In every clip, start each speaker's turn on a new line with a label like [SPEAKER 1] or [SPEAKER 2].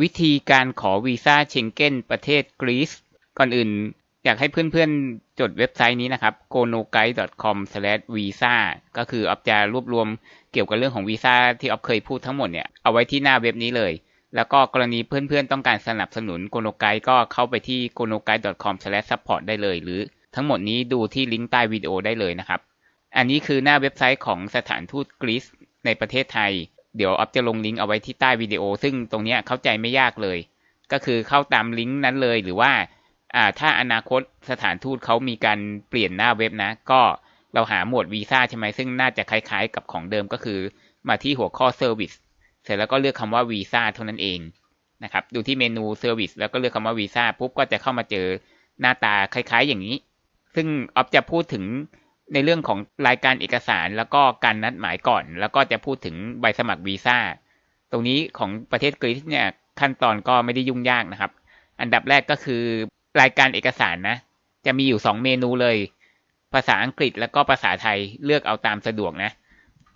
[SPEAKER 1] วิธีการขอวีซ่าเชงเก้นประเทศกรีซก่อนอื่น อยากให้เพื่อนๆ จดเว็บไซต์นี้นะครับ gonoguide.com/visa ก็คือออฟจะรวบรวมเกี่ยวกับเรื่องของวีซ่าที่ออฟเคยพูดทั้งหมดเนี่ย เอาไว้ที่หน้าเว็บนี้เลย แล้วก็กรณีเพื่อนๆ ต้องการสนับสนุน g o n o g u i d e ก็เข้าไปที่ gonoguide.com/support ได้เลย หรือทั้งหมดนี้ดูที่ลิงก์ใต้วิดีโอได้เลยนะครับ อันนี้คือหน้าเว็บไซต์ของสถานทูตกรีซในประเทศไทย เดี๋ยวออฟจะลงลิงก์เอาไว้ที่ใต้วิดีโอ ซึ่งตรงนี้เข้าใจไม่ยากเลย ก็คือเข้าตามลิงก์นั้นเลยหรือว่าอ่าถ้าอนาคตสถานทูตเขามีการเปลี่ยนหน้าเว็บนะ ก็เราหาหมวดวีซ่าใช่ไหมซึ่งน่าจะคล้ายๆ กับของเดิมก็คือ มาที่หัวข้อ Service เสร็จแล้วก็เลือกคำว่าวีซ่าเท่านั้นเองนะครับดูที่เมนู Service แล้วก็เลือกคำว่าวีซ่าปุ๊บก็จะเข้ามาเจอหน้าตาคล้ายๆ อย่างนี้ ซึ่งออฟจะพูดถึง ในเรื่องของรายการเอกสารแล้วก็การนัดหมายก่อน แล้วก็จะพูดถึงใบสมัครวีซ่า ตรงนี้ของประเทศกรีซเนี่ยขั้นตอนก็ไม่ได้ยุ่งยากนะครับ อันดับแรกก็คือรายการเอกสารนะ จะมีอยู่ 2 เมนูเลย ภาษาอังกฤษแล้วก็ภาษาไทยเลือกเอาตามสะดวกนะ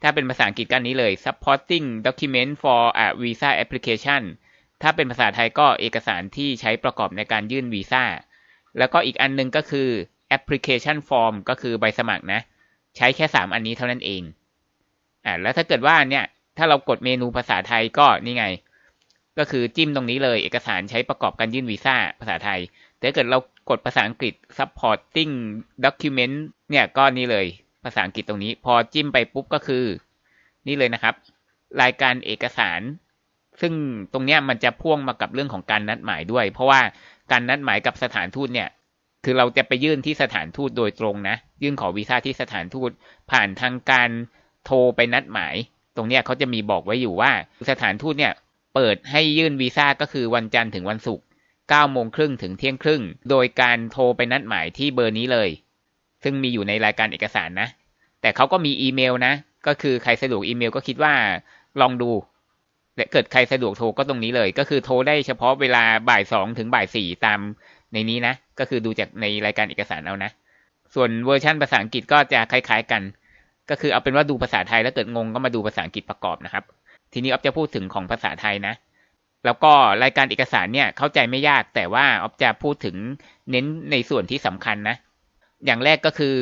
[SPEAKER 1] ถ้าเป็นภาษาอังกฤษก็นี้เลย supporting document for a visa application ถ้าเป็นภาษาไทยก็เอกสารที่ใช้ประกอบในการยื่นวีซ่า แล้วก็อีกอันนึงก็คือ application form ก็คือใบสมัครนะ ใช้แค่ 3 อันนี้เท่านั้นเองอ่าแล้วถ้าเกิดว่าเนี่ย ถ้าเรากดเมนูภาษาไทยก็นี่ไง ก็คือจิ้มตรงนี้เลยเอกสารใช้ประกอบการยื่นวีซ่าภาษาไทยแต่ถ้าเกิดเรากดภาษาอังกฤษ supporting document เนี่ยก็นี่เลยภาษาอังกฤษตรงนี้ พอจิ้มไปปุ๊บก็คือ นี่เลยนะครับ รายการเอกสาร ซึ่งตรงเนี้ยมันจะพ่วงมากับเรื่องของการนัดหมายด้วย เพราะว่าการนัดหมายกับสถานทูตเนี่ย คือเราจะไปยื่นที่สถานทูตโดยตรงนะ ยื่นขอวีซ่าที่สถานทูตผ่านทางการโทรไปนัดหมาย ตรงเนี้ยเขาจะมีบอกไว้อยู่ว่า สถานทูตเนี่ยเปิดให้ยื่นวีซ่าก็คือวันจันทร์ถึงวันศุกร์9โมงครึ่งถึงเที่ยงครึ่ง โดยการโทรไปนัดหมายที่เบอร์นี้เลย ซึ่งมีอยู่ในรายการเอกสารนะ แต่เขาก็มีอีเมลนะ ก็คือใครสะดวกอีเมลก็คิดว่าลองดูและเกิดใครสะดวกโทรก็ตรงนี้เลย ก็คือโทรได้เฉพาะเวลาบ่ายสองถึงบ่ายสี่ตาม ในนี้นะ ก็คือดูจากในรายการเอกสารเอานะ ส่วนเวอร์ชันภาษาอังกฤษก็จะคล้ายๆกัน ก็คือเอาเป็นว่าดูภาษาไทยแล้วเกิดงงก็มาดูภาษาอังกฤษประกอบนะครับ ทีนี้ออฟจะพูดถึงของภาษาไทยนะ แล้วก็รายการเอกสารเนี่ยเข้าใจไม่ยากแต่ว่าออฟจะพูดถึงเน้นในส่วนที่สำคัญนะ อย่างแรกก็คือ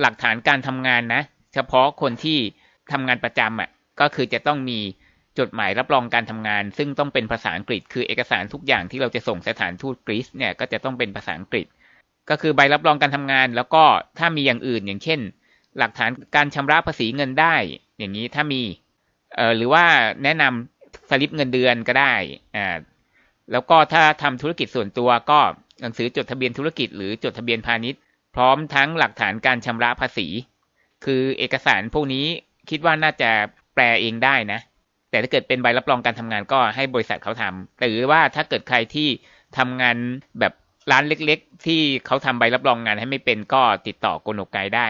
[SPEAKER 1] หลักฐานการทำงานนะ เฉพาะคนที่ทำงานประจำอะก็คือจะต้องมี จดหมายรับรองการทำงาน ซึ่งต้องเป็นภาษาอังกฤษ คือเอกสารทุกอย่างที่เราจะส่งสถานทูตกรีซเนี่ยก็จะต้องเป็นภาษาอังกฤษ ก็คือใบรับรองการทำงาน แล้วก็ถ้ามีอย่างอื่นอย่างเช่น หลักฐานการชำระภาษีเงินได้ อย่างนี้ถ้ามีเอ่อหรือว่าแนะนำสลิปเงินเดือนก็ได้อ่าแล้วก็ถ้าทำธุรกิจส่วนตัวก็หนังสือจดทะเบียนธุรกิจ หรือจดทะเบียนพาณิชย์ พร้อมทั้งหลักฐานการชำระภาษี คือเอกสารพวกนี้คิดว่าน่าจะแปลเองได้นะ แต่ถ้าเกิดเป็นใบรับรองการทำงานก็ให้บริษัทเขาทำหรือว่าถ้าเกิดใครที่ทำงานแบบร้านเล็กๆ ที่เขาทำใบรับรองงานให้ไม่เป็นก็ติดต่อโกโนกไกได้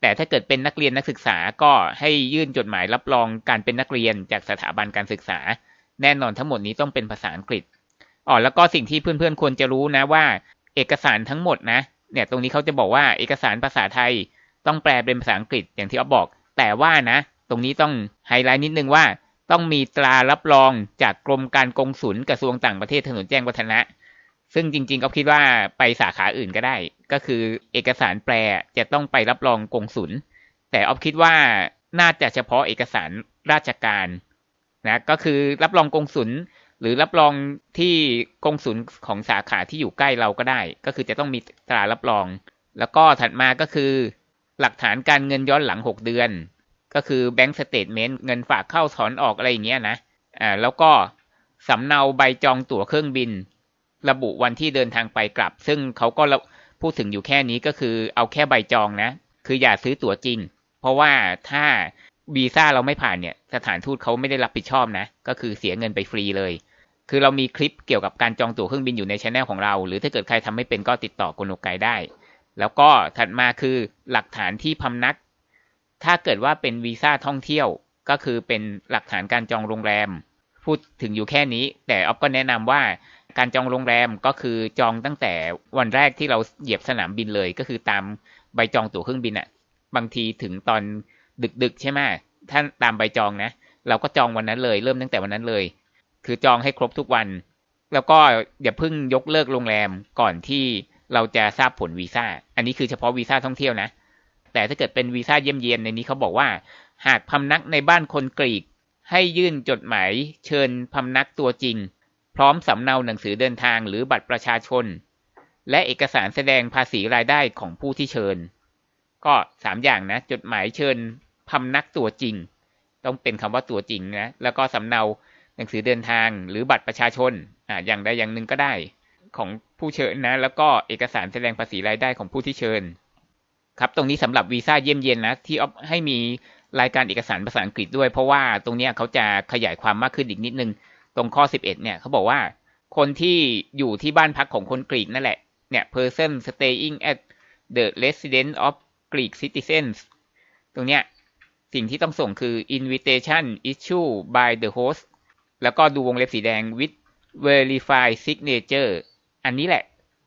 [SPEAKER 1] แต่ถ้าเกิดเป็นนักเรียนนักศึกษาก็ให้ยื่นจดหมายรับรองการเป็นนักเรียนจากสถาบันการศึกษา แน่นอนทั้งหมดนี้ต้องเป็นภาษาอังกฤษอ๋อแล้วก็สิ่งที่เพื่อนๆควรจะรู้นะว่า เอกสารทั้งหมดนะ เนี่ยตรงนี้เขาจะบอกว่าเอกสารภาษาไทยต้องแปลเป็นภาษาอังกฤษอย่างที่อ๊อฟบอก แต่ว่านะ ตรงนี้ต้องไฮไลท์นิดนึงว่า ต้องมีตรารับรองจากกรมการกงสุลกระทรวงต่างประเทศถนนแจ้งวัฒนะ ซึ่งจริงๆก็คิดว่าไปสาขาอื่นก็ได้ ก็คือเอกสารแปลจะต้องไปรับรองกงสุลแต่ออฟคิดว่าน่าจะเฉพาะเอกสารราชการนะก็คือรับรองกงสุลหรือรับรองที่กงสุลของสาขาที่อยู่ใกล้เราก็ได้ ก็คือจะต้องมีตรารับรอง แล้วก็ถัดมาก็คือ หลักฐานการเงินย้อนหลัง 6 เดือน ก็คือแบงก์สเตทเมนต์เงินฝากเข้าถอนออกอะไรอย่างเงี้ยนะอ่าแล้วก็สำเนาใบจองตั๋วเครื่องบิน ระบุวันที่เดินทางไปกลับ ซึ่งเขาก็พูดถึงอยู่แค่นี้ก็คือเอาแค่ใบจองนะ คืออย่าซื้อตั๋วจริง เพราะว่าถ้าวีซ่าเราไม่ผ่านเนี่ย สถานทูตเขาไม่ได้รับผิดชอบนะ ก็คือเสียเงินไปฟรีเลย คือเรามีคลิปเกี่ยวกับการจองตั๋วเครื่องบินอยู่ในช anel ของเรา หรือถ้าเกิดใครทำไม่เป็นก็ติดต่อโกโนไกได้ แล้วก็ถัดมาคือหลักฐานที่พำนัก ถ้าเกิดว่าเป็นวีซ่าท่องเที่ยวก็คือเป็นหลักฐานการจองโรงแรม พูดถึงอยู่แค่นี้ แต่ออฟก็แนะนำว่าการจองโรงแรมก็คือจองตั้งแต่วันแรกที่เราเหยียบสนามบินเลย ก็คือตามใบจองตั๋วเครื่องบินอะบางทีถึงตอนดึกๆใช่ไหมถ้าตามใบจองนะ เราก็จองวันนั้นเลย เริ่มตั้งแต่วันนั้นเลย คือจองให้ครบทุกวัน แล้วก็อย่าเพิ่งยกเลิกโรงแรมก่อนที่เราจะทราบผลวีซ่า อันนี้คือเฉพาะวีซ่าท่องเที่ยวนะ แต่ถ้าเกิดเป็นวีซ่าเยี่ยมเยียนในนี้เขาบอกว่า หากพำนักในบ้านคนกรีก ให้ยื่นจดหมายเชิญพำนักตัวจริง พร้อมสำเนาหนังสือเดินทางหรือบัตรประชาชน และเอกสารแสดงภาษีรายได้ของผู้ที่เชิญ ก็สามอย่างนะ จดหมายเชิญพำนักตัวจริง ต้องเป็นคำว่าตัวจริงนะแล้วก็สำเนาหนังสือเดินทางหรือบัตรประชาชนอ่าอย่างใดอย่างหนึ่งก็ได้ของผู้เชิญนะ แล้วก็เอกสารแสดงภาษีรายได้ของผู้ที่เชิญ ครับ ตรงนี้สำหรับวีซ่าเยี่ยมเยียนนะ ที่ออให้มีรายการเอกสารภาษาอังกฤษด้วย เพราะว่าตรงนี้เขาจะขยายความมากขึ้นอีกนิดนึง ตรงข้อ 11 เนี่ยเขาบอกว่าคนที่อยู่ที่บ้านพักของคนกรีกนั่นแหละ เนี่ย person staying at the residence of Greek citizens ตรงเนี้ยสิ่งที่ต้องส่งคือ invitation issue by the host แล้วก็ดูวงเล็บสีแดง with verify signature อันนี้แหละ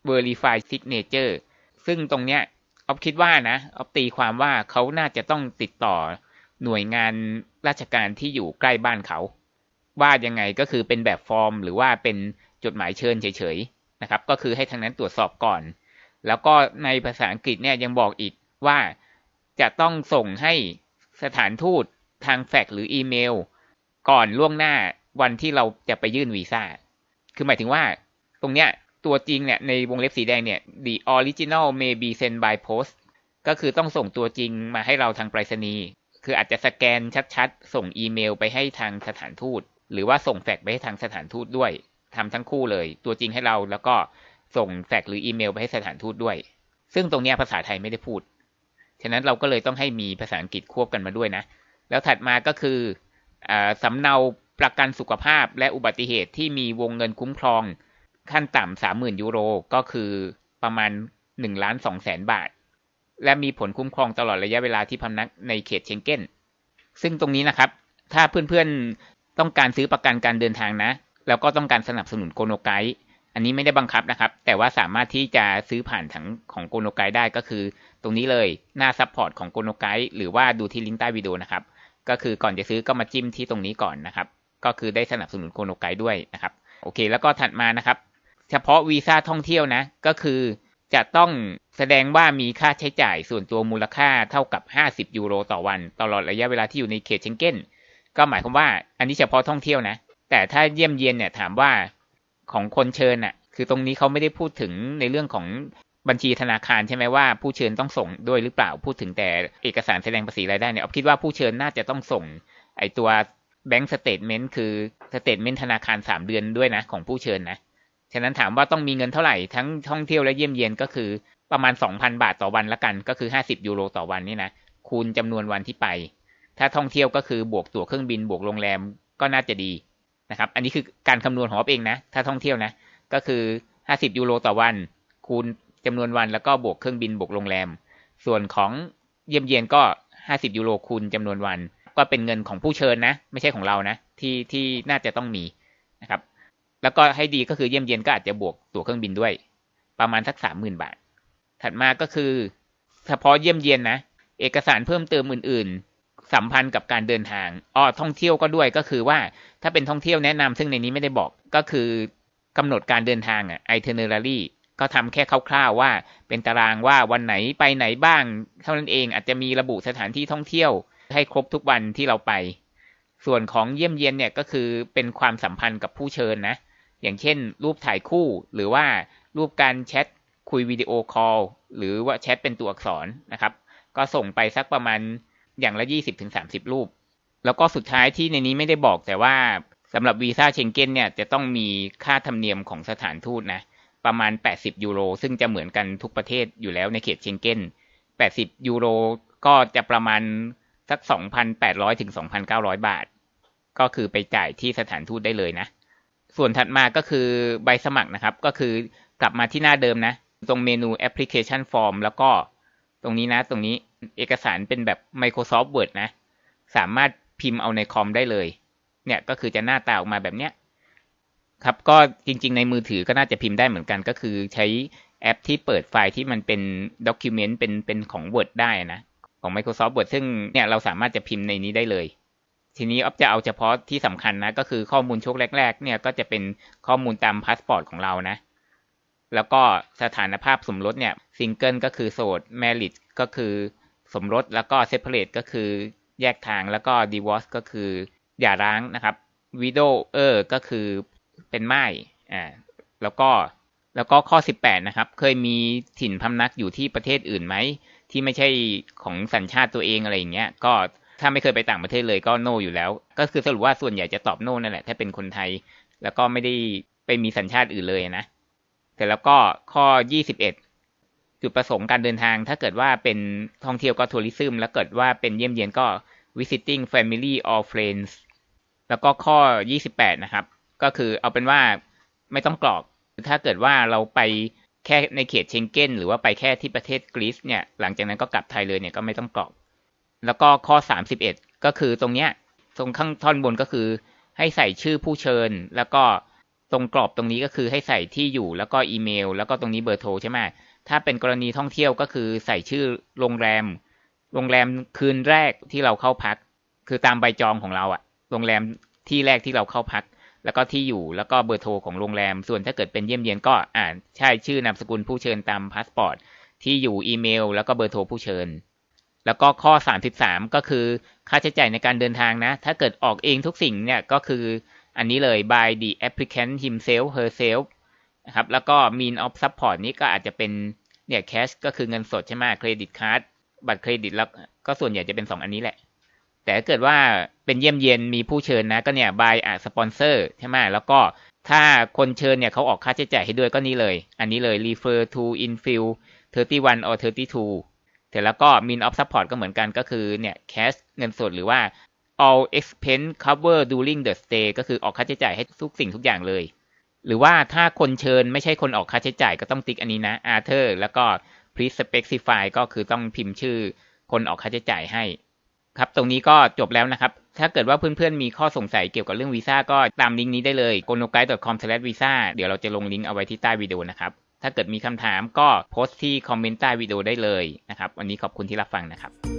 [SPEAKER 1] verify signature ซึ่งตรงเนี้ย ออฟคิดว่านะออฟตีความว่าเขาน่าจะต้องติดต่อหน่วยงานราชการที่อยู่ใกล้บ้านเขา ว่ายังไงก็คือเป็นแบบฟอร์ม หรือว่าเป็นจดหมายเชิญเฉยๆนะครับ ก็คือให้ทางนั้นตรวจสอบก่อน แล้วก็ในภาษาอังกฤษเนี่ยยังบอกอีกว่าจะต้องส่งให้สถานทูตทางแฟกซ์หรืออีเมล ก่อนล่วงหน้าวันที่เราจะไปยื่นวีซ่า คือหมายถึงว่า ตรงเนี้ย ตัวจริงเนี่ยในวงเล็บสีแดงเนี่ย the original may be sent by post ก็คือต้องส่งตัวจริงมาให้เราทางไปรษณีย์คืออาจจะสแกนชัดๆ ส่งอีเมลไปให้ทางสถานทูต หรือว่าส่งแฟกซ์ไปให้ทางสถานทูตด้วยทำทั้งคู่เลย ตัวจริงให้เราแล้วก็ส่งแฟกซ์หรืออีเมลไปให้สถานทูตด้วย ซึ่งตรงนี้ภาษาไทยไม่ได้พูด ฉะนั้นเราก็เลยต้องให้มีภาษาอังกฤษควบกันมาด้วยนะ แล้วถัดมาก็คืออสำเนาประกันสุขภาพและอุบัติเหตุที่มีวงเงินคุ้มครอง ขั้นต่ำสามหมื่นยูโรก็คือประมาณหนึ่งล้านสองแสนบาท และมีผลคุ้มครองตลอดระยะเวลาที่พำนักในเขตเชงเก้น ซึ่งตรงนี้นะครับ ถ้าเพื่อนๆต้องการซื้อประกันการเดินทางนะ แล้วก็ต้องการสนับสนุนโกโนไกด์อันนี้ไม่ได้บังคับนะครับ แต่ว่าสามารถที่จะซื้อผ่านถังของโกโนไกด์ได้ก็คือ ตรงนี้เลยหน้าซัพพอร์ตของโกโนไกด์หรือว่าดูที่ลิงก์ใต้วิดีโอนะครับ ก็คือก่อนจะซื้อก็มาจิ้มที่ตรงนี้ก่อนนะครับ ก็คือได้สนับสนุนโกโนไกด์ด้วยนะครับ โอเค แล้วก็ถัดมานะครับ เฉพาะวีซ่าท่องเที่ยวนะ ก็คือจะต้องแสดงว่ามีค่าใช้จ่ายส่วนตัวมูลค่าเท่ากับ 50 ยูโรต่อวัน ตลอดระยะเวลาที่อยู่ในเขตเชงเก้น ก็หมายความว่าอันนี้เฉพาะท่องเที่ยวนะ แต่ถ้าเยี่ยมเยียนเนี่ยถามว่าของคนเชิญน่ะ คือตรงนี้เขาไม่ได้พูดถึงในเรื่องของบัญชีธนาคารใช่ไหมว่าผู้เชิญต้องส่งด้วยหรือเปล่าพูดถึงแต่เอกสารแสดงภาษีรายได้เนี่ยอคิดว่าผู้เชิญน่าจะต้องส่งไอตัวแบงก์สเตทเมนต์คือสเตทเมนต์ธนาคาร 3 เดือนด้วยนะของผู้เชิญนะ ฉะนั้นถามว่าต้องมีเงินเท่าไหร่ทั้งท่องเที่ยวและเยี่ยมเยียนก็คือประมาณ 2,000 บาทต่อวันละกัน ก็คือ 50 ยูโรต่อวันนี่นะคูณจำนวนวันที่ไป ถ้าท่องเที่ยวก็คือบวกตั๋วเครื่องบินบวกโรงแรมก็น่าจะดีนะครับ อันนี้คือการคำนวณของเองนะ ถ้าท่องเที่ยวนะ ก็คือ 50 ยูโรต่อวัน คูณจำนวนวันแล้วก็บวกเครื่องบินบวกโรงแรม ส่วนของเยี่ยมเยียนก็ 50 ยูโรคูณจำนวนวัน ก็เป็นเงินของผู้เชิญนะ ไม่ใช่ของเรานะ ที่ที่น่าจะต้องมีนะครับ แล้วก็ให้ดีก็คือเยี่ยมเยียนก็อาจจะบวกตั๋วเครื่องบินด้วย ประมาณสักสามหมื่นบาท ถัดมาก็คือเฉพาะเยี่ยมเยียนนะ เอกสารเพิ่มเติมอื่น ๆ สัมพันธ์กับการเดินทางอ๋อท่องเที่ยวก็ด้วยก็คือว่าถ้าเป็นท่องเที่ยวแนะนำซึ่งในนี้ไม่ได้บอกก็คือกำหนดการเดินทางอะ itinerary ก็ทำแค่คร่าวๆว่า เป็นตารางว่าวันไหนไปไหนบ้าง เท่านั้นเองอาจจะมีระบุสถานที่ท่องเที่ยว ให้ครบทุกวันที่เราไป ส่วนของเยี่ยมเยียนเนี่ยก็คือเป็นความสัมพันธ์กับผู้เชิญนะ อย่างเช่น รูปถ่ายคู่ หรือว่ารูปการแชทคุยวิดีโอคอลหรือว่าแชทเป็นตัวอักษรนะครับ ก็ส่งไปสักประมาณอย่างละ 20-30 รูป แล้วก็สุดท้ายที่ในนี้ไม่ได้บอกแต่ว่าสำหรับวีซ่าเชงเก้นเนี่ยจะต้องมีค่าธรรมเนียมของสถานทูตนะประมาณ 80 ยูโร ซึ่งจะเหมือนกันทุกประเทศอยู่แล้วในเขตเชงเก้น 80 ยูโรก็จะประมาณสัก 2,800 ถึง 2,900 บาท ก็คือไปจ่ายที่สถานทูตได้เลยนะ ส่วนถัดมาก็คือใบสมัครนะครับ ก็คือกลับมาที่หน้าเดิมนะ ตรงเมนู application form แล้วก็ตรงนี้นะ ตรงนี้เอกสารเป็นแบบ Microsoft Word นะ สามารถพิมพ์เอาในคอมได้เลย เนี่ยก็คือจะหน้าตาออกมาแบบเนี้ยครับ ก็จริง ๆ ในมือถือก็น่าจะพิมพ์ได้เหมือนกัน ก็คือใช้แอปที่เปิดไฟล์ที่มันเป็นด็อกิเมนต์เป็นเป็นของ Word ได้นะ ของ Microsoft Word ซึ่งเนี่ยเราสามารถจะพิมพ์ในนี้ได้เลย ทีนี้ออฟจะเอาเฉพาะที่สำคัญนะ ก็คือข้อมูลช่วงแรก ๆ เนี่ยก็จะเป็นข้อมูลตามพาสปอร์ตของเรานะ แล้วก็สถานภาพสมรสเนี่ยซิงเกิลก็คือโสดแมริดก็คือสมรสแล้วก็เซ p เ r รตก็คือแยกทางแล้วก็ดีวอสก็คือหย่าร้างนะครับวิดโอเออร์ก็คือเป็นไม้อ่าแล้วก็แล้วก็ข้อ 18 นะครับ เคยมีถิ่นพำนักอยู่ที่ประเทศอื่นไหม ที่ไม่ใช่ของสัญชาติตัวเองอะไรอย่างเงี้ย ก็ ถ้าไม่เคยไปต่างประเทศเลยก็โนอยู่แล้ว ก็คือสรุปว่าส่วนใหญ่จะตอบโนนั่นแหละ ถ้าเป็นคนไทย แล้วก็ไม่ได้ไปมีสัญชาติอื่นเลยนะแต่แล้วก็ข้อ 21 จุดประสงค์การเดินทาง ถ้าเกิดว่าเป็นท่องเที่ยวก็ทัวริซึมแล้วเกิดว่าเป็นเยี่ยมเยียนก็ visiting family or friends แล้วก็ข้อ 28 นะครับ ก็คือเอาเป็นว่าไม่ต้องกรอก ถ้าเกิดว่าเราไปแค่ในเขตเชงเก้น หรือว่าไปแค่ที่ประเทศกรีซเนี่ย หลังจากนั้นก็กลับไทยเลยเนี่ยก็ไม่ต้องกรอก แล้วก็ข้อ 31 ก็คือตรงเนี้ยตรงข้างท่อนบนก็คือ ให้ใส่ชื่อผู้เชิญ แล้วก็ตรงกรอบตรงนี้ก็คือให้ใส่ที่อยู่แล้วก็อีเมล แล้วก็ตรงนี้เบอร์โทรใช่ไหมถ้าเป็นกรณีท่องเที่ยวก็คือใส่ชื่อโรงแรม โรงแรมคืนแรกที่เราเข้าพัก คือตามใบจองของเราอะโรงแรมที่แรกที่เราเข้าพัก แล้วก็ที่อยู่แล้วก็เบอร์โทรของโรงแรม ส่วนถ้าเกิดเป็นเยี่ยมเยียนก็อ่านใช่ชื่อนามสกุลผู้เชิญตามพาสปอร์ตที่อยู่อีเมล แล้วก็เบอร์โทรผู้เชิญ แล้วก็ข้อ 33 ก็คือค่าใช้จ่ายในการเดินทางนะ ถ้าเกิดออกเองทุกสิ่งเนี่ยก็คืออันนี้เลย by the applicant himself herself นะครับ แล้วก็ mean of support นี้ก็อาจจะเป็นเนี่ย cash ก็คือเงินสดใช่ไหมเครดิตการ์ดบัตรเครดิตแล้วก็ส่วนใหญ่จะเป็น 2 อันนี้แหละ แต่ถ้าเกิดว่าเป็นเยี่ยมเยียนมีผู้เชิญนะ ก็เนี่ย by a sponsor ใช่ไหมแล้วก็ถ้าคนเชิญเนี่ยเขาออกค่าใช้จ่ายให้ด้วยก็นี่เลย อันนี้เลย refer to infill 31 or 32 เสร็จแล้วก็ mean of support ก็เหมือนกันก็คือเนี่ย cash เงินสดหรือว่า all expense cover during the stay ก็คือออกค่าใช้จ่ายให้ทุกสิ่งทุกอย่างเลย หรือว่าถ้าคนเชิญไม่ใช่คนออกค่าใช้จ่ายก็ต้องติ๊กอันนี้นะ Arthur แล้วก็ please specify ก็คือต้องพิมพ์ชื่อคนออกค่าใช้จ่ายให้ ครับตรงนี้ก็จบแล้วนะครับ ถ้าเกิดว่าเพื่อนๆมีข้อสงสัยเกี่ยวกับเรื่องวีซ่าก็ตามลิงก์นี้ได้เลย g o n o g u i d e c o m v i s a เดี๋ยวเราจะลงลิงก์เอาไว้ที่ใต้วิดีโอนะครับ ถ้าเกิดมีคำถามก็โพสต์ที่คอมเมนต์ใต้วิดีโอได้เลยนะครับ วันนี้ขอบคุณที่รับฟังนะครับ